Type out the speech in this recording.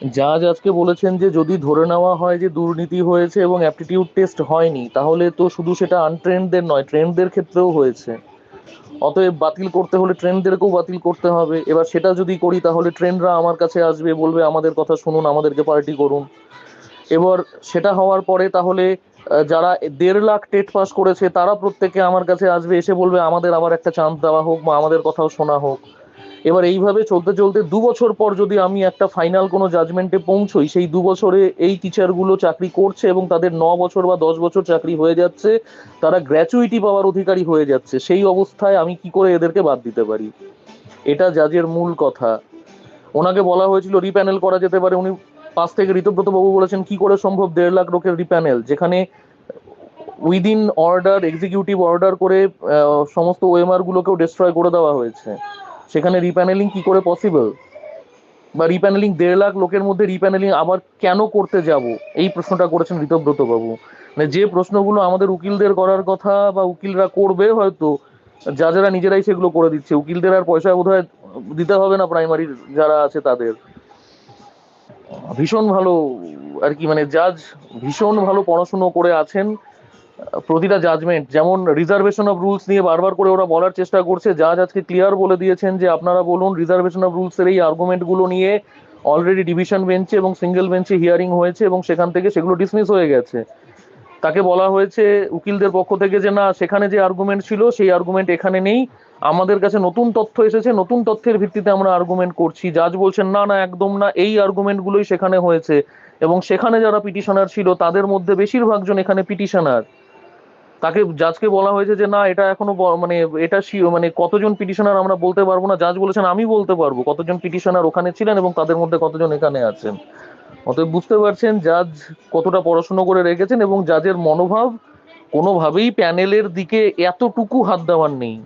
জাজ আজকে বলেছেন যে যদি ধরে নেওয়া হয় যে দুর্নীতি হয়েছে এবং অ্যাপটিটিউড টেস্ট হয়নি, তাহলে তো শুধু সেটা আনট্রেনদের নয় ট্রেনদের ক্ষেত্রেও হয়েছে। অতএব বাতিল করতে হলে ট্রেনদেরকেও বাতিল করতে হবে। এবার সেটা যদি করি, তাহলে ট্রেনরা আমার কাছে আসবে, বলবে, আমাদের কথা শুনুন, আমাদেরকে পার্টি করুন। এবার সেটা হওয়ার পরে তাহলে যারা দেড় লাখ টেট পাস করেছে, তারা প্রত্যেকে আমার কাছে আসবে, এসে বলবে, আমাদের আবার একটা চান্স দেওয়া হোক বা আমাদের কথাও শোনা হোক। এবার এইভাবে চলতে চলতে দু বছর পর যদি আমি একটা ফাইনাল কোনো জাজমেন্টে পৌঁছই, সেই দু বছরে এই টিচারগুলো চাকরি করছে এবং তাদের ন বছর বা দশ বছর চাকরি হয়ে যাচ্ছে, তারা গ্র্যাচুইটি পাওয়ার অধিকারী হয়ে যাচ্ছে, সেই অবস্থায় আমি কি করে এদেরকে বাদ দিতে পারি? এটা জাজের মূল কথা। ওনাকে বলা হয়েছিল রিপ্যানেল করা যেতে পারে। উনি পাশ থেকে ঋতব্রত বাবু বলেছেন, কি করে সম্ভব? দেড় লাখ লোকের রিপ্যানেল যেখানে উইদিন অর্ডার এক্সিকিউটিভ অর্ডার করে সমস্ত ওএমআর গুলোকেও ডিস্ট্রয় করে দেওয়া হয়েছে। সেখানে রিপ্যানেলিং কি করে পসিবল বা রিপ্যানেলিং দেড় লাখ লোকের মধ্যে রিপ্যানেলিং আবার কেন করতে যাব? এই প্রশ্নটা করেছেন ঋতব্রত বাবু মানে যে প্রশ্নগুলো আমাদের উকিলদের করার কথা বা উকিলরা করবে হয়তো, যা যারা নিজেরাই সেগুলো করে দিচ্ছে। উকিলদের আর পয়সা বোধহয় দিতে হবে না প্রাইমারি যারা আছে তাদের। ভীষণ ভালো আর কি মানে জাজ ভীষণ ভালো পড়াশুনো করে আছেন। প্রতিটা জাজমেন্ট যেমন রিজার্ভেশন অফ রুলস নিয়ে বারবার করে ওরা বলার চেষ্টা করছে জাজ আজকে ক্লিয়ার বলে দিয়েছেন যে আপনারা বলুন রিজার্ভেশন অফ রুলসের এই আর্গুমেন্টগুলো নিয়ে অলরেডি ডিভিশন বেঞ্চে এবং সিঙ্গেল বেঞ্চে হিয়ারিং হয়েছে এবং সেখান থেকে সেগুলো ডিসমিস হয়ে গেছে। তাকে বলা হয়েছে উকিলদের পক্ষ থেকে যে না, সেখানে যে আর্গুমেন্ট ছিল, সেই আর্গুমেন্ট এখানে নেই। আমাদের কাছে নতুন তথ্য এসেছে, নতুন তথ্যের ভিত্তিতে আমরা আর্গুমেন্ট করছি। জাজ বলছেন, না না, একদম না, এই আর্গুমেন্টগুলোই সেখানে হয়েছে এবং সেখানে যারা পিটিশনার ছিল, তাদের মধ্যে বেশিরভাগ জন এখানে পিটিশনার তাকে জাজকে বলা হয়েছে যে না, এটা এখনও মানে এটা মানে কতজন পিটিশনার আমরা বলতে পারব না। জাজ বলেছেন, আমি বলতে পারব কতজন পিটিশনার ওখানে ছিলেন এবং তাদের মধ্যে কতজন এখানে আছেন। অতএব বুঝতে পারছেন জাজ কতটা পড়াশুনো করে রেখেছেন এবং জাজের মনোভাব কোনোভাবেই প্যানেলের দিকে এতটুকু হাত দেওয়ার নেই।